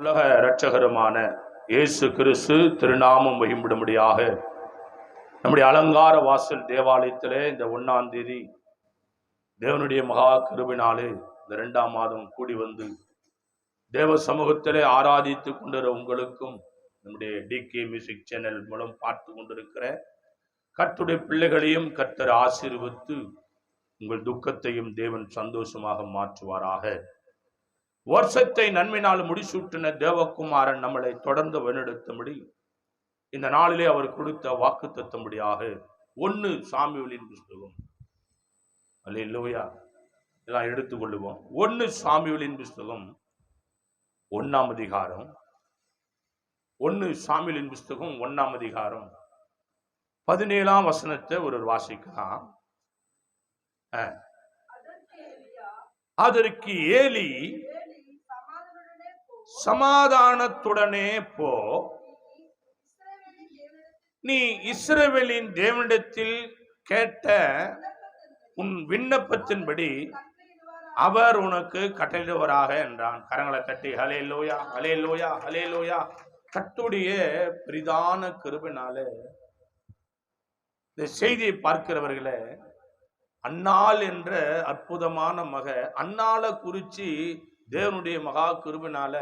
உலக இரட்சகருமான இயேசு கிறிஸ்து திருநாமம் மகிம்பிடும்படியாக நம்முடைய அலங்கார வாசல் தேவாலயத்திலே இந்த ஒன்னாம் தேதி தேவனுடைய மகா கிருபினாலே இந்த ரெண்டாம் மாதம் கூடி வந்து தேவ சமூகத்திலே ஆராதித்து கொண்டிருக்கிற உங்களுக்கும் நம்முடைய டிகே மியூசிக் சேனல் மூலம் பார்த்து கொண்டிருக்கிற கத்துடைய பிள்ளைகளையும் கர்த்தர் ஆசீர்வித்து உங்கள் துக்கத்தையும் தேவன் சந்தோஷமாக மாற்றுவாராக. வருஷத்தை நன்மையினால் முடிசூட்டின தேவகுமாரன் நம்மளை தொடர்ந்து வழிநடத்தும்படி இந்த நாளிலே அவர் கொடுத்த வாக்கு தத்தும்படியாக ஒன்று சாமியலின் புஸ்தகம். அல்லேலூயா. எல்லாம் எடுத்துக்கொள்ளுவோம். ஒன்று சாமியலின் புஸ்தகம் ஒன்னாம் அதிகாரம். ஒன்று சாமியலின் புஸ்தகம் ஒன்னாம் அதிகாரம். பதினேழாம் வசனத்தை ஒரு வாசிக்கலாம். அதற்கு ஏலி சமாதானத்துடனே போ. நீ இஸ்ரவேலின் தேவனிடத்தில் கேட்ட உன் விண்ணப்பத்தின்படி அவர் உனக்கு கட்டளிடுவராக என்றான். கரங்களை தட்டி ஹலே லோயா ஹலே லோயா ஹலே லோயா கட்டுடைய பிரிதான கிருபினால இந்த செய்தியை பார்க்கிறவர்களே அன்னாள் என்ற அற்புதமான மக அன்னால குறிச்சி தேவனுடைய மகா கிருபினால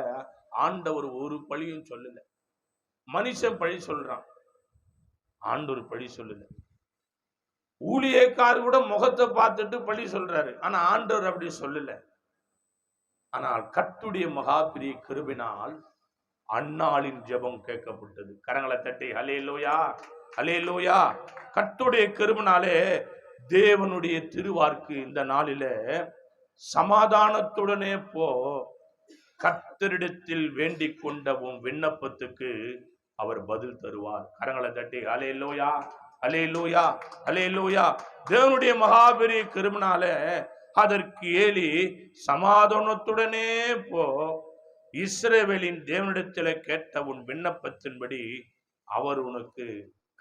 ஆண்டவர் ஒரு பழியும் சொல்லல. மனுஷன் பழி சொல்றான். ஆண்டவர் பழி சொல்லல. ஊழியக்கார் கூட முகத்தை பார்த்துட்டு பழி சொல்றாரு. ஆனா ஆண்டவர் அப்படி சொல்லல. ஆனால் கட்டுடைய மகா பெரிய கிருபினால் அண்ணாளின் ஜெபம் கேட்கப்பட்டது. கரங்களை தட்டி ஹலே லோயா ஹலே லோயா கட்டுடைய கிருபினாலே தேவனுடைய திருவார்க்கு இந்த நாளில சமாதானத்துடனே போ. கத்தரிடத்தில் வேண்டிக் கொண்ட உன் விண்ணப்பத்துக்கு அவர் பதில் தருவார். கரங்களை தட்டி அலே லோயா அலே லோயா அலே லோயா தேவனுடைய மகாபெரிய கிருமினால அதற்கு ஏலி சமாதானத்துடனே போ. இஸ்ரேவேலின் தேவனிடத்தில் கேட்ட உன் விண்ணப்பத்தின்படி அவர் உனக்கு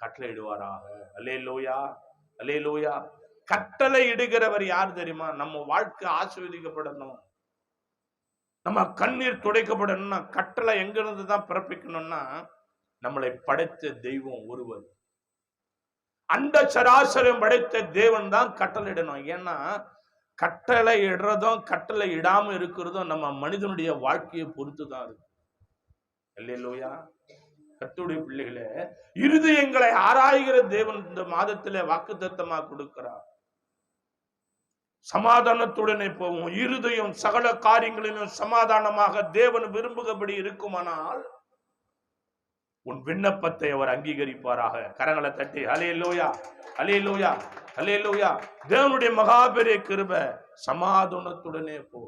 கட்டளையிடுவாராக. அலே லோயா அலே லோயா கட்டளை இடுகிறவர் யார் தெரியுமா? நம்ம வாழ்க்கை ஆசீர்வதிக்கப்படணும். நம்ம கண்ணீர் துடைக்கப்படணும்னா கட்டளை எங்கிருந்து தான் பிறப்பிக்கணும்னா நம்மளை படைத்த தெய்வம் ஒருவர். அண்ட சராசரம் படைத்த தேவன் தான் கட்டளையிடணும் ஏன்னா கட்டளை இடுறதும் கட்டளை இடாம இருக்கிறதும் நம்ம மனிதனுடைய வாழ்க்கையை பொறுத்து தான் இருக்கு. இல்லையா கத்துடைய பிள்ளைகளே இருதயங்களை ஆராய்கிற தேவன் இந்த மாதத்திலே வாக்குத்தத்தமா கொடுக்கிறார். சமாதானத்துடனே போவோம். இருதயம் சகல காரியங்களிலும் சமாதானமாக தேவன் விரும்புகிறபடி இருக்குமானால் உன் விண்ணப்பத்தை அவர் அங்கீகரிப்பாராக. கரங்களை தட்டி அலே லோயா அலே லோயா அலே லோயா தேவனுடைய மகாபெரிய கிருப சமாதானத்துடனே போ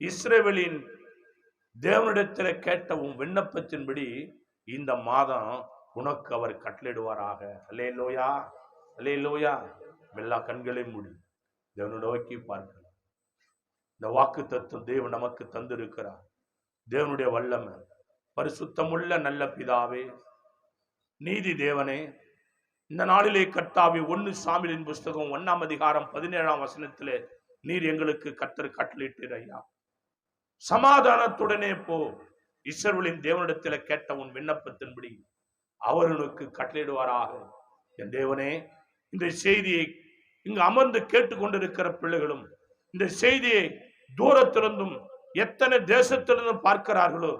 இஸ்ரேவேலின் தேவனிடத்தில் கேட்ட உன் விண்ணப்பத்தின்படி இந்த மாதம் உனக்கு அவர் கட்டளிடுவாராக அலே லோயா அலே லோயா எல்லா கண்களையும் மூடி தேவனை நோக்கி பார்க்கலாம் இந்த வாக்கு தத்துவம் தேவன் நமக்கு தந்திருக்கிறார். தேவனுடைய வல்லமை. பரிசுத்தமுள்ள நல்ல பிதாவே நீதி தேவனே இந்த நாளிலே கர்த்தாவி ஒன்னு சாமிலின் புஸ்தகம் ஒன்னாம் அதிகாரம் பதினேழாம் வசனத்திலே நீர் எங்களுக்கு கத்தர் கட்டளிட்டீர் ஐயா சமாதானத்துடனே போ. இஸ்ரவேலின் தேவனிடத்தில் கேட்ட உன் விண்ணப்பத்தின்படி அவர்களுக்கு கட்டளிடுவாராக என் தேவனே இந்த செய்தியை இங்கு அமர்ந்து கேட்டுக்கொண்டிருக்கிற பிள்ளைகளும் இந்த செய்தியை தூரத்திலிருந்தும் எத்தனை தேசத்திலிருந்தும் பார்க்கிறார்களோ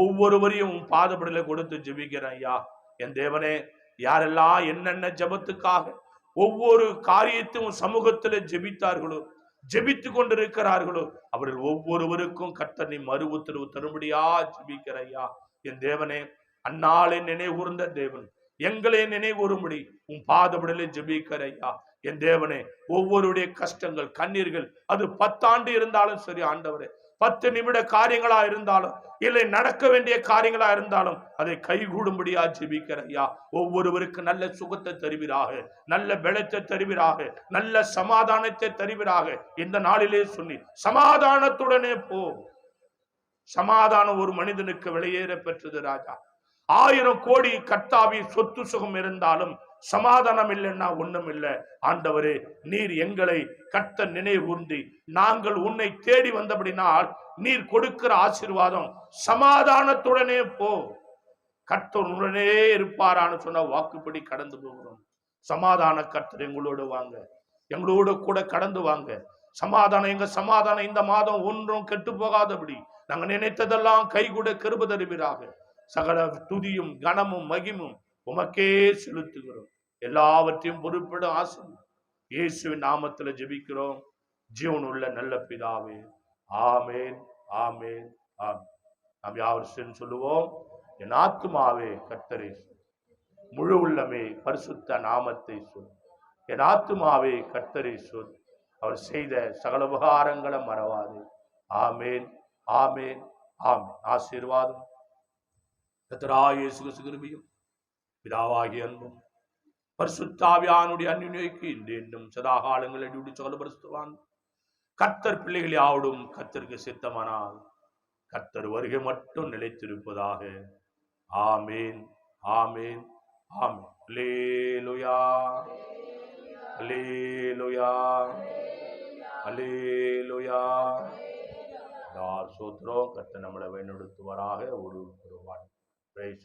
ஒவ்வொருவரையும் உன் பாதப்படலை கொடுத்து ஜெபிக்கிறேன் ஐயா. என் தேவனே யாரெல்லாம் என்னென்ன ஜெபத்துக்காக ஒவ்வொரு காரியத்தையும் சமூகத்தில் ஜெபித்தார்களோ ஜெபித்து கொண்டிருக்கிறார்களோ அவர்கள் ஒவ்வொருவருக்கும் கர்த்தனை மறு உத்தரவு தரும்படியா ஜெபிக்கிற ஐயா. என் தேவனே அந்நாளை நினைவுர்ந்த தேவன் எங்களை நினைவுறும்படி உன் பாதப்படலை ஜெபிக்கிற ஐயா. என் தேவனே ஒவ்வொருடைய கஷ்டங்கள் கண்ணீர்கள் அது பத்தாண்டு இருந்தாலும் சரி ஆண்டவரே. பத்து நிமிட காரியங்களா இருந்தாலும் இல்லை நடக்க வேண்டிய காரியங்களா இருந்தாலும் அதை கைகூடும்படியா ஜெபிக்கிற ஐயா ஒவ்வொருவருக்கு நல்ல சுகத்தை தருவீராக நல்ல பலத்தை தருவீராக நல்ல சமாதானத்தை தருவீராக. இந்த நாளிலே சொல்லி சமாதானத்துடனே போ. சமாதானம் ஒரு மனிதனுக்கு வெளியேற பெற்றது ராஜா. ஆயிரம் கோடி கர்த்தாவி சொத்து சுகம் இருந்தாலும் சமாதானம் இல்லைன்னா ஒண்ணும் இல்லை ஆண்டவரே நீர் எங்களை கத்த நினைவுந்தி நாங்கள் உன்னை தேடி வந்தபடினால் நீர் கொடுக்கிற ஆசீர்வாதம் சமாதானத்துடனே போ. கர்த்தர் உடனே இருப்பாரான்னு சொன்ன வாக்குப்படி கடந்து போகிறோம். சமாதான கர்த்தர் எங்களோடு வாங்க. எங்களோடு கூட கடந்து வாங்க. சமாதானம் எங்க சமாதானம் இந்த மாதம் ஒன்றும் கெட்டு போகாதபடி நாங்க நினைத்ததெல்லாம் கைகூட கிருப தருவீராக. சகல துதியும் கனமும் மகிமும் உமக்கே செலுத்துகிறோம். எல்லாவற்றையும் பொறுப்பிடும் ஆசை இயேசுவின் நாமத்துல ஜெபிக்கிறோம். ஜீவன் உள்ள நல்ல பிதாவே. ஆமேன் ஆமேன் ஆமேன். நாம் யாவர் சொல்லுவோம்? என் ஆத்துமாவே கர்த்தரை முழு உள்ளமே பரிசுத்த நாமத்தை சொல். என் ஆத்துமாவே கர்த்தரை சொல். அவர் செய்த சகல உபகாரங்களை மறவாது. ஆமேன் ஆமேன் ஆமேன். ஆசீர்வாதம். கத்தராயேசு கிருபியும் பிதாவாகிய அன்பும் பரிசுத்தாவியானுடைய அந்நிலைக்கு இன்று இன்னும் சதாகாலங்கள் காலங்கள் சகல சொல்லப்படுத்துவான் கர்த்தர் பிள்ளைகள் யாவடும் கர்த்தருக்கு சித்தமானால் கர்த்தர் வருகை மட்டும் நிலைத்திருப்பதாக. ஆமேன் ஆமேன் ஆமேன். அலேலுயா அலேலுயா அலேலுயா யார் சோத்திரம் கர்த்தர் நம்மளை வழிநடத்துவாராக. ஒரு ஒரு வார்த்தை.